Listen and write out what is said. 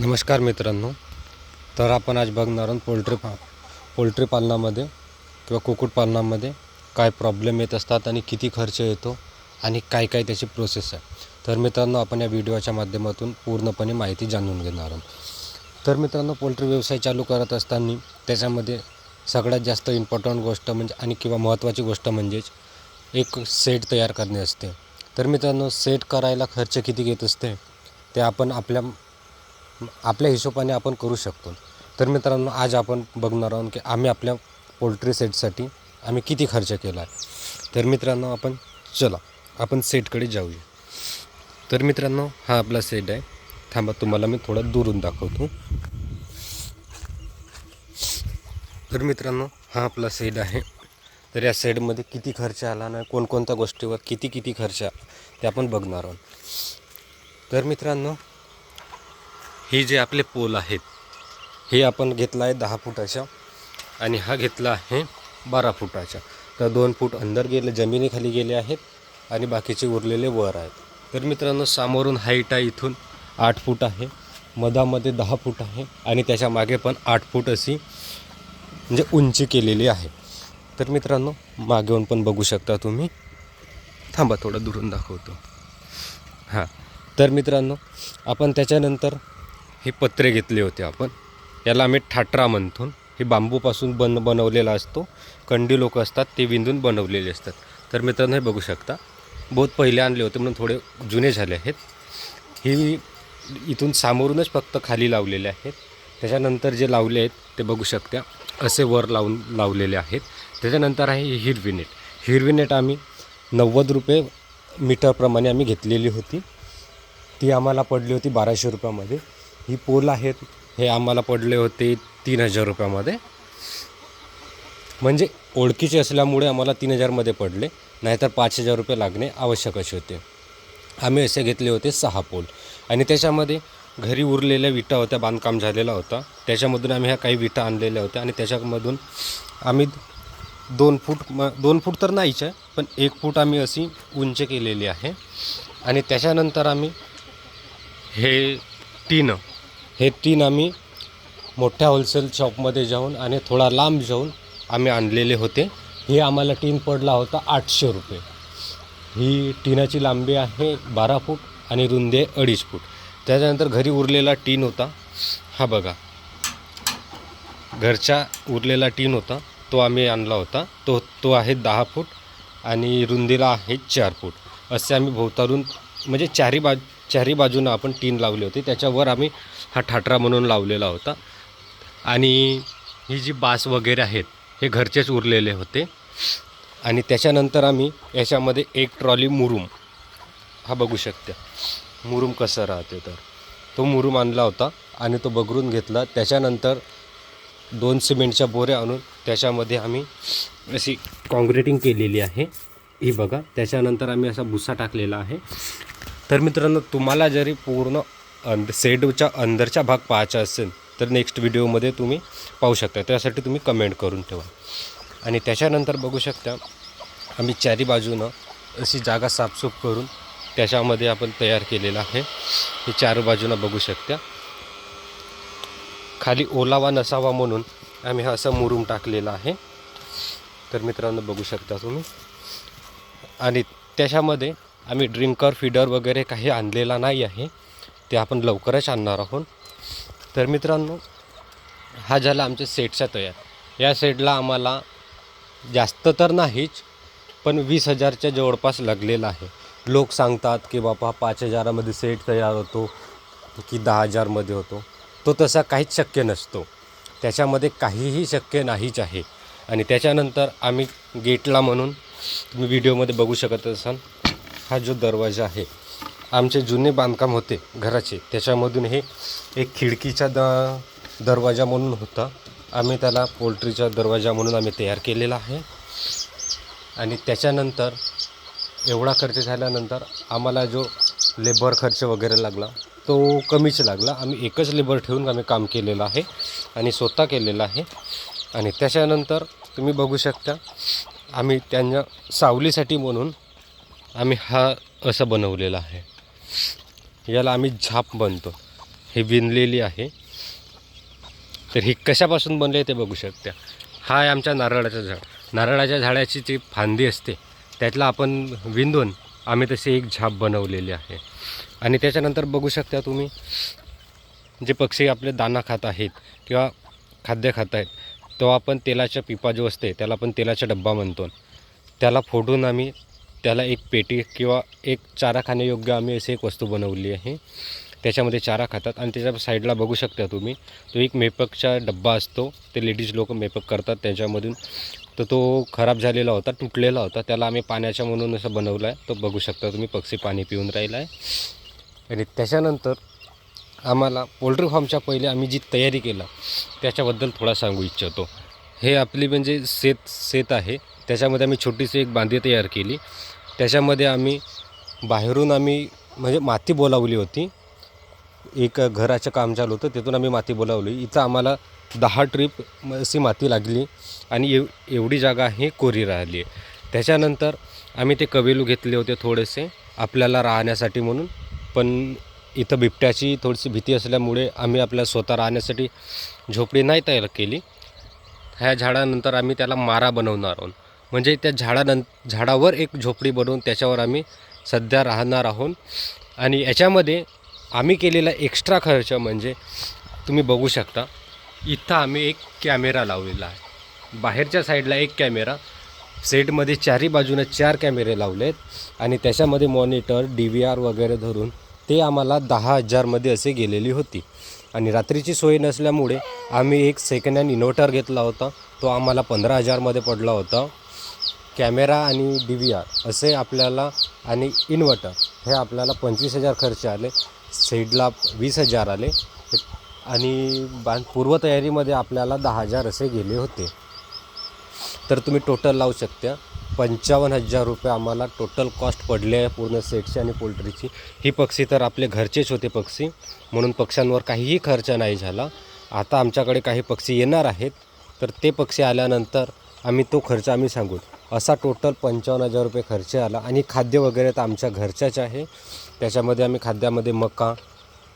नमस्कार मित्रांनो. तर आपण आज बघणार आहोत पोल्ट्री पा पोल्ट्री पालनामध्ये किंवा कुक्कुटपालनामध्ये काय प्रॉब्लेम येत असतात आणि किती खर्च येतो आणि काय काय त्याची प्रोसेस आहे. तर मित्रांनो आपण या व्हिडिओच्या माध्यमातून पूर्णपणे माहिती जाणून घेणार आहोत. तर मित्रांनो पोल्ट्री व्यवसाय चालू करत असताना त्याच्यामध्ये सगळ्यात जास्त इम्पॉर्टंट गोष्ट म्हणजे आणि किंवा महत्त्वाची गोष्ट म्हणजेच एक सेट तयार करणे असते. तर मित्रांनो सेट करायला खर्च किती घेत असते ते आपण आपल्या आपल्या हिशोबाने आपण करू शकतो. तर मित्रांनो आज आपण बघणार आहोत की आम्ही आपल्या पोल्ट्री सेटसाठी आम्ही किती खर्च केला आहे. तर मित्रांनो आपण चला आपण सेटकडे जाऊया. तर मित्रांनो हा आपला सेट आहे. थांबा तुम्हाला मी थोडा दुरून दाखवतो. तर मित्रांनो हा आपला सेट आहे. तर या सेडमध्ये किती खर्च आला नाही कोणकोणत्या गोष्टीवर किती किती खर्च आला ते आपण बघणार आहोत. तर मित्रांनो हे जे आपले पोल आहेत हे आपण घेतला आहे दहा फुटाच्या आणि हा घेतला आहे बारा फुटाच्या. तर दोन फूट अंदर गेले जमिनीखाली गेले आहेत आणि बाकीचे उरलेले वर आहेत. तर मित्रांनो सामोरून हाईट आहे इथून आठ फूट आहे मधामध्ये दहा फूट आहे आणि त्याच्यामागे पण आठ फूट अशी म्हणजे उंची केलेली आहे. तर मित्रांनो मागेहून पण बघू शकता तुम्ही. थांबा थोडं दुरून दाखवतो. हां. तर मित्रांनो आपण त्याच्यानंतर हे पत्रे घेतले होते आपण. याला आम्ही ठाटरा म्हणतो. हे बांबूपासून बन बनवलेला असतो. कंडी लोक असतात ते विंदून बनवलेले असतात. तर मित्रांनो हे बघू शकता. बहुत पहिले आणले होते म्हणून थोडे जुने झाले आहेत. ही इथून सामोरूनच फक्त खाली लावलेले आहेत. त्याच्यानंतर जे लावले आहेत ते बघू शकता. असे वर लावून लावलेले आहेत. त्याच्यानंतर आहे हिरवी नेट. हिरवी नेट आम्ही नव्वद रुपये मीटरप्रमाणे आम्ही घेतलेली होती. ती आम्हाला पडली होती बाराशे रुपयामध्ये. ही पोल आहेत. हे आम्हाला पडले होते तीन हजार रुपयामध्ये. म्हणजे ओळखीचे असल्यामुळे आम्हाला तीन हजारमध्ये पडले. नाहीतर पाच हजार रुपये लागणे आवश्यक असे होते. आम्ही असे घेतले होते सहा पोल. आणि त्याच्यामध्ये घरी उरलेल्या विटा होत्या बांधकाम झालेला होता. त्याच्यामधून आम्ही ह्या काही विटा आणलेल्या होत्या आणि त्याच्यामधून आम्ही दोन फूट म दोन फूट तर नाहीच आहे पण एक फूट आम्ही अशी उंच केलेली आहे. आणि त्याच्यानंतर आम्ही हे टीनं हे तीन आम्ही मोठ्या होलसेल शॉपमध्ये जाऊन आणि थोडा लांब जाऊन आम्ही आणलेले होते. हे आम्हाला टीन पडला होता आठशे रुपये. ही टीनाची लांबी आहे बारा फूट आणि रुंदी आहे अडीच फूट. त्याच्यानंतर घरी उरलेला टीन होता. हा बघा. घरच्या उरलेला टीन होता. तो आम्ही आणला होता. तो तो आहे दहा फूट आणि रुंदीला आहे चार फूट. असे आम्ही भोवतारून म्हणजे चारी बाज चारी बाजूनं आपण टीन लावली होती. त्याच्यावर आम्ही हा ठाटरा म्हणून लावलेला होता. आणि ही जी बास वगैरे आहेत हे घरचेच उरलेले होते. आणि त्याच्यानंतर आम्ही याच्यामध्ये एक ट्रॉली मुरुम. हा बघू शकते. मुरुम कसं राहते तर. तो मुरुम आणला होता आणि तो बगरून घेतला. त्याच्यानंतर दोन सिमेंटच्या बोऱ्या आणून त्याच्यामध्ये आम्ही अशी कॉन्क्रिटिंग केलेली आहे. ही बघा. त्याच्यानंतर आम्ही असा भुसा टाकलेला आहे. तर मित्रांनो तुम्हाला जरी पूर्ण अंद सेडच्या अंदरचा भाग पाहायचा असेल तर नेक्स्ट व्हिडिओमध्ये तुम्ही पाहू शकता. त्यासाठी तुम्ही कमेंट करून ठेवा. आणि त्याच्यानंतर बघू शकता आम्ही चारी बाजूनं अशी जागा साफसूफ करून त्याच्यामध्ये आपण तयार केलेलं आहे. हे चार बाजूनं बघू शकता. खाली ओलावा नसावा म्हणून आम्ही हा असा मुरूम टाकलेला आहे. तर मित्रांनो बघू शकता तुम्ही. आणि त्याच्यामध्ये आम्ही ड्रिंकर फीडर वगैरे काही आणलेला नाही आहे. ते आपण लवकरच आणणार आहोत. तर मित्रांनो हा झाला आमच्या सेटचा तयार. या सेटला आम्हाला जास्त तर नाहीच पण वीस हजारच्या जवळपास लागलेला आहे. लोक सांगतात की बाबा पाच हजारामध्ये सेट तयार होतो की दहा हजारमध्ये होतो. तो तसा काहीच शक्य नसतो. त्याच्यामध्ये काहीही शक्य नाहीच आहे. आणि त्याच्यानंतर आम्ही गेटला म्हणून तुम्ही व्हिडिओमध्ये बघू शकत असाल. हा जो दरवाजा आहे आमचे जुने बांधकाम होते घराचे त्याच्यामधून हे एक खिडकीचा द दरवाजा म्हणून होता. आम्ही त्याला पोल्ट्रीचा दरवाजा म्हणून आम्ही तयार केलेला आहे. आणि त्याच्यानंतर एवढा खर्च झाल्यानंतर आम्हाला जो लेबर खर्च वगैरे लागला तो कमीच लागला. आम्ही एकच लेबर ठेवून आम्ही काम केलेलं आहे आणि स्वतः केलेलं आहे. आणि त्याच्यानंतर तुम्ही बघू शकता आम्ही त्यांच्या सावलीसाठी म्हणून आम्ही हा असं बनवलेला आहे. याला आम्ही झाप बनतो हे विणलेली आहे. तर ही कशापासून बनले ते बघू शकता. हा आहे आमच्या नारळाचं झाड. नारळाच्या झाडाची जी फांदी असते त्यातला आपण विंदून आम्ही तशी एक झाप बनवलेली आहे. आणि त्याच्यानंतर बघू शकता तुम्ही जे पक्षी आपले दाना खात आहेत किंवा खाद्य खात आहेत तो आपण तेलाच्या पिपा जो असते त्याला आपण तेलाचा डब्बा म्हणतो. त्याला फोडून आम्ही त्याला एक पेटी किंवा एक चारा खाण्यायोग्य आम्ही अशी एक वस्तू बनवली आहे. त्याच्यामध्ये चारा खातात आणि त्याच्या साईडला बघू शकता तुम्ही तो एक मेपकचा डब्बा असतो. ते लेडीज लोक मेपक करतात त्याच्यामधून. तर तो खराब झालेला होता तुटलेला होता. त्याला आम्ही पाण्याच्या म्हणून असं बनवलं आहे तो बघू शकता तुम्ही पक्षी पाणी पिऊन राहिला आहे आणि त्याच्यानंतर आम्हाला पोल्ट्री फार्मच्या पहिले आम्ही जी तयारी केला त्याच्याबद्दल थोडा सांगू इच्छितो. हे आपली म्हणजे शेत शेत आहे. त्याच्यामध्ये आम्ही छोटीशी एक बांधी तयार केली. त्याच्यामध्ये आम्ही बाहेरून आम्ही म्हणजे माती बोलावली होती. एक घराचं काम चालू होतं तिथून आम्ही माती बोलावली. इथं आम्हाला दहा ट्रीप अशी माती लागली आणि एव एवढी जागा ही कोरी राहिली. आहे त्याच्यानंतर आम्ही ते कवेलू घेतले होते थोडेसे आपल्याला राहण्यासाठी म्हणून. पण इथं बिबट्याची थोडीशी भीती असल्यामुळे आम्ही आपल्या स्वतः राहण्यासाठी झोपडी नाही तयार केली. ह्या झाडानंतर आम्ही त्याला मारा बनवणार आहोत. म्हणजे त्या झाडानं झाडावर एक झोपडी बनवून त्याच्यावर आम्ही सध्या राहणार आहोत. आणि याच्यामध्ये आम्ही केलेला एक्स्ट्रा खर्च म्हणजे तुम्ही बघू शकता इथं आम्ही एक कॅमेरा लावलेला आहे. बाहेरच्या साईडला एक कॅमेरा सेटमध्ये चारही बाजूने चार कॅमेरे लावले आहेत आणि त्याच्यामध्ये मॉनिटर डी व्ही आर वगैरे धरून ते आम्हाला दहा हजारमध्ये असे गेलेली होती. आणि रात्रीची सोय नसल्यामुळे आम्ही एक सेकंड हँड इन्व्हर्टर घेतला होता. तो आम्हाला पंधरा हजारमध्ये पडला होता. कॅमेरा आणि डी व्ही आर असे आपल्याला आणि इन्व्हर्टर हे आपल्याला पंचवीस हजार खर्च आले. सेडला वीस हजार आले. आणि बां पूर्वतयारीमध्ये आपल्याला दहा हजार असे गेले होते. तर तुम्ही टोटल लावू शकता. पंचावन्न हजार रुपये आम्हाला टोटल कॉस्ट पडले आहे पूर्ण सेटची आणि पोल्ट्रीची. ही पक्षी तर आपले घरचेच होते पक्षी म्हणून पक्ष्यांवर काहीही खर्च नाही झाला. आता आमच्याकडे काही पक्षी येणार आहेत तर ते पक्षी आल्यानंतर आम्ही तो खर्च आम्ही सांगू. असा टोटल पंचावन्न हजार रुपये खर्च आला. आणि खाद्य वगैरे तर आमच्या घरच्याच आहे. त्याच्यामध्ये आम्ही खाद्यामध्ये मका